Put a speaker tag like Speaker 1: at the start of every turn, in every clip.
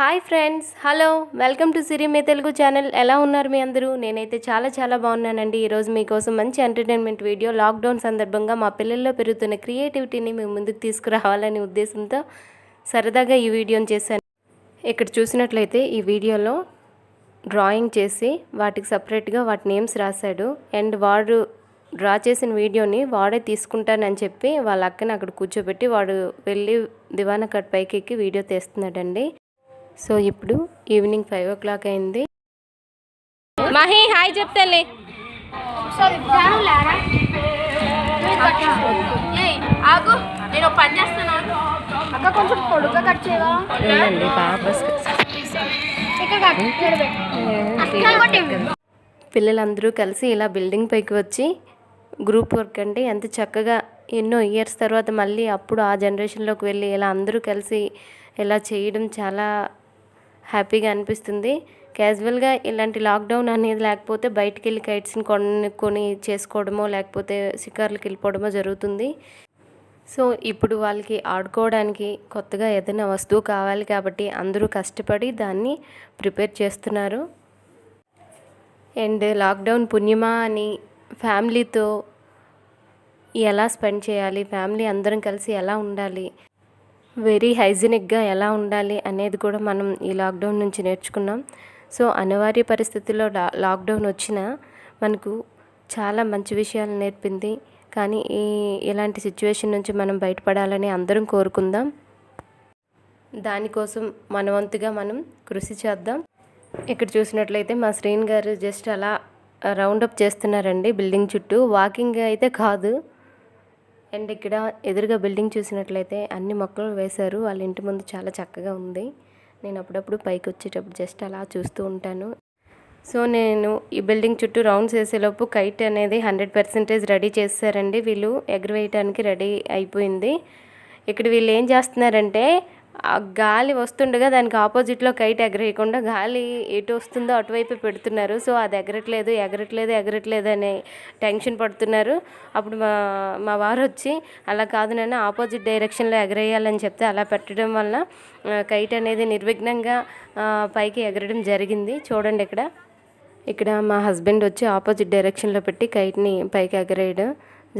Speaker 1: Hi friends hello welcome to Siri me Telugu channel. ఎలా ఉన్నారు మీ అందరూ? నేనైతే చాలా చాలా బాగున్నానండి. ఈరోజు మీకోసం మంచి ఎంటర్టైన్మెంట్ వీడియో లాక్డౌన్ సందర్భంగా మా పిల్లల్లో పెరుగుతున్న క్రియేటివిటీని మేము ముందుకు తీసుకురావాలనే ఉద్దేశంతో సరదాగా ఈ వీడియోని చేశాను. ఇక్కడ చూసినట్లయితే ఈ వీడియోలో డ్రాయింగ్ చేసి వాటికి సపరేట్గా వాటి నేమ్స్ రాశాడు. అండ్ వాడు డ్రా చేసిన వీడియోని వాడే తీసుకుంటానని చెప్పి వాళ్ళ అక్కని అక్కడ కూర్చోబెట్టి వాడు వెళ్ళి దివానా కట్ పైకి ఎక్కి వీడియో తీస్తున్నాడండి. సో ఇప్పుడు ఈవినింగ్ ఫైవ్ ఓ క్లాక్ అయింది. మహి హాయ్ చెప్తాలే.
Speaker 2: ఆగు. నేను పని చేస్తున్నాను. అక్క కొంచెం కట్ చేయవా.
Speaker 1: పిల్లలందరూ కలిసి ఇలా బిల్డింగ్ పైకి వచ్చి గ్రూప్ వర్క్ అంటే ఎంత చక్కగా ఎన్నో ఇయర్స్ తర్వాత మళ్ళీ అప్పుడు ఆ జనరేషన్లోకి వెళ్ళి ఇలా అందరూ కలిసి ఇలా చేయడం చాలా హ్యాపీగా అనిపిస్తుంది. క్యాజువల్గా ఇలాంటి లాక్డౌన్ అనేది లేకపోతే బయటికి వెళ్ళి కైట్స్ని కొనుక్కొని చేసుకోవడమో లేకపోతే షికార్లకు వెళ్ళిపోవడమో జరుగుతుంది. సో ఇప్పుడు వాళ్ళకి ఆడుకోవడానికి కొత్తగా ఏదైనా వస్తువు కావాలి కాబట్టి అందరూ కష్టపడి దాన్ని ప్రిపేర్ చేస్తున్నారు. అండ్ లాక్డౌన్ పుణ్యమా అని ఫ్యామిలీతో ఎలా స్పెండ్ చేయాలి? ఫ్యామిలీ అందరం కలిసి ఎలా ఉండాలి? వెరీ హైజీనిక్గా ఎలా ఉండాలి అనేది కూడా మనం ఈ లాక్డౌన్ నుంచి నేర్చుకున్నాం. సో అనివార్య పరిస్థితుల్లో లా లాక్డౌన్ వచ్చినా మనకు చాలా మంచి విషయాలు నేర్పింది. కానీ ఈ ఇలాంటి సిచ్యువేషన్ నుంచి మనం బయటపడాలని అందరం కోరుకుందాం. దానికోసం మనవంతుగా మనం కృషి చేద్దాం. ఇక్కడ చూసినట్లయితే మా శ్రీన్ గారు జస్ట్ అలా రౌండప్ చేస్తున్నారండి బిల్డింగ్ చుట్టూ. వాకింగ్ అయితే కాదు. అండ్ ఇక్కడ ఎదురుగా బిల్డింగ్ చూసినట్లయితే అన్ని మొక్కలు వేశారు. వాళ్ళ ఇంటి ముందు చాలా చక్కగా ఉంది. నేను అప్పుడప్పుడు పైకి వచ్చేటప్పుడు జస్ట్ అలా చూస్తూ ఉంటాను. సో నేను ఈ బిల్డింగ్ చుట్టూ రౌండ్స్ వేసేలోపు కైట్ అనేది హండ్రెడ్ పర్సెంటేజ్ రెడీ చేశారండి. వీళ్ళు ఎగరవేయటానికి రెడీ అయిపోయింది. ఇక్కడ వీళ్ళు ఏం చేస్తున్నారంటే గాలి వస్తుండగా దానికి ఆపోజిట్లో కైట్ ఎగరేయకుండా గాలి ఎటు వస్తుందో అటువైపు పెడుతున్నారు. సో అది ఎగరట్లేదు ఎగరట్లేదు ఎగరట్లేదు అనే టెన్షన్ పడుతున్నారు. అప్పుడు మా మా వారు వచ్చి అలా కాదు నాన్న ఆపోజిట్ డైరెక్షన్లో ఎగరేయాలని చెప్తే అలా పెట్టడం వల్ల కైట్ అనేది నిర్విఘ్నంగా పైకి ఎగరడం జరిగింది. చూడండి ఇక్కడ. ఇక్కడ మా హస్బెండ్ వచ్చి ఆపోజిట్ డైరెక్షన్లో పెట్టి కైట్ని పైకి ఎగరేయడం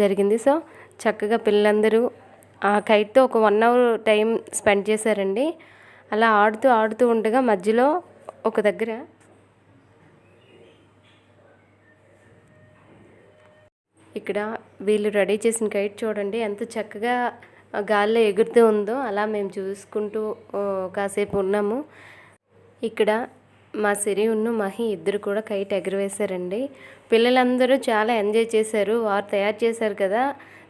Speaker 1: జరిగింది. సో చక్కగా పిల్లలందరూ ఆ కైట్తో ఒక వన్ అవర్ టైం స్పెండ్ చేశారండి. అలా ఆడుతూ ఆడుతూ ఉండగా మధ్యలో ఒక దగ్గర ఇక్కడ వీళ్ళు రెడీ చేసిన కైట్ చూడండి ఎంత చక్కగా గాల్లో ఎగురుతూ ఉందో. అలా మేము చూసుకుంటూ కాసేపు ఉన్నాము. ఇక్కడ మా సిరి ఉన్ను మహి ఇద్దరు కూడా కైట్ ఎగరవేశారండి. పిల్లలందరూ చాలా ఎంజాయ్ చేశారు వారు తయారు చేశారు కదా.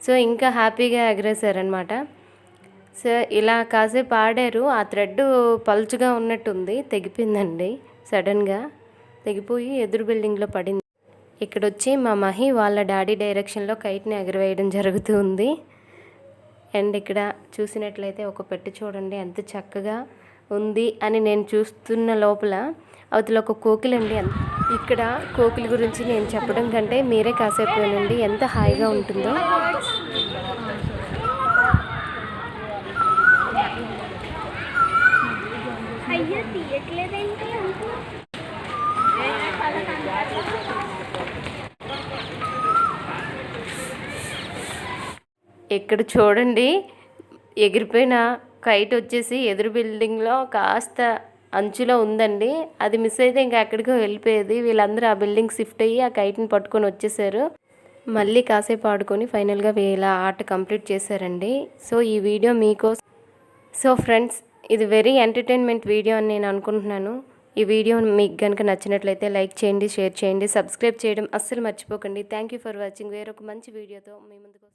Speaker 1: సో ఇంకా హ్యాపీగా ఎగరేశారనమాట సో ఇలా కాసేపు ఆడారు. ఆ థ్రెడ్ పలుచుగా ఉన్నట్టుంది తెగిపోయిందండి సడన్గా. తెగిపోయి ఎదురు బిల్డింగ్లో పడింది. ఇక్కడ వచ్చి మా మహి వాళ్ళ డాడీ డైరెక్షన్లో కైట్ని ఎగరవేయడం జరుగుతూ ఉంది. అండ్ ఇక్కడ చూసినట్లయితే ఒక పెట్టు చూడండి ఎంత చక్కగా ఉంది అని నేను చూస్తున్న లోపల అవతల ఒక కోకిల అండి ఎంత- ఇక్కడ కోకిల గురించి నేను చెప్పడం కంటే మీరే కాసేపు వినండి. ఎంత హాయిగా ఉంటుందో. ఇక్కడ చూడండి. ఎగిరిపోయిన కైట్ వచ్చేసి ఎదురు బిల్డింగ్లో కాస్త అంచులో ఉందండి. అది మిస్ అయితే ఇంకా ఎక్కడికో వెళ్ళిపోయేది. వీళ్ళందరూ ఆ బిల్డింగ్ షిఫ్ట్ అయ్యి ఆ కైట్ని పట్టుకొని వచ్చేసారు. మళ్ళీ కాసేపు ఆడుకొని ఫైనల్గా వీళ్ళ ఆట కంప్లీట్ చేశారండి. సో ఈ వీడియో మీకోసం సో ఫ్రెండ్స్ ఇది వెరీ ఎంటర్టైన్మెంట్ వీడియో అని నేను అనుకుంటున్నాను. ఈ వీడియో మీకు కనుక నచ్చినట్లయితే లైక్ చేయండి షేర్ చేయండి సబ్స్క్రైబ్ చేయడం అస్సలు మర్చిపోకండి. Thank you for watching. వేరొక మంచి వీడియోతో మీ ముందుకు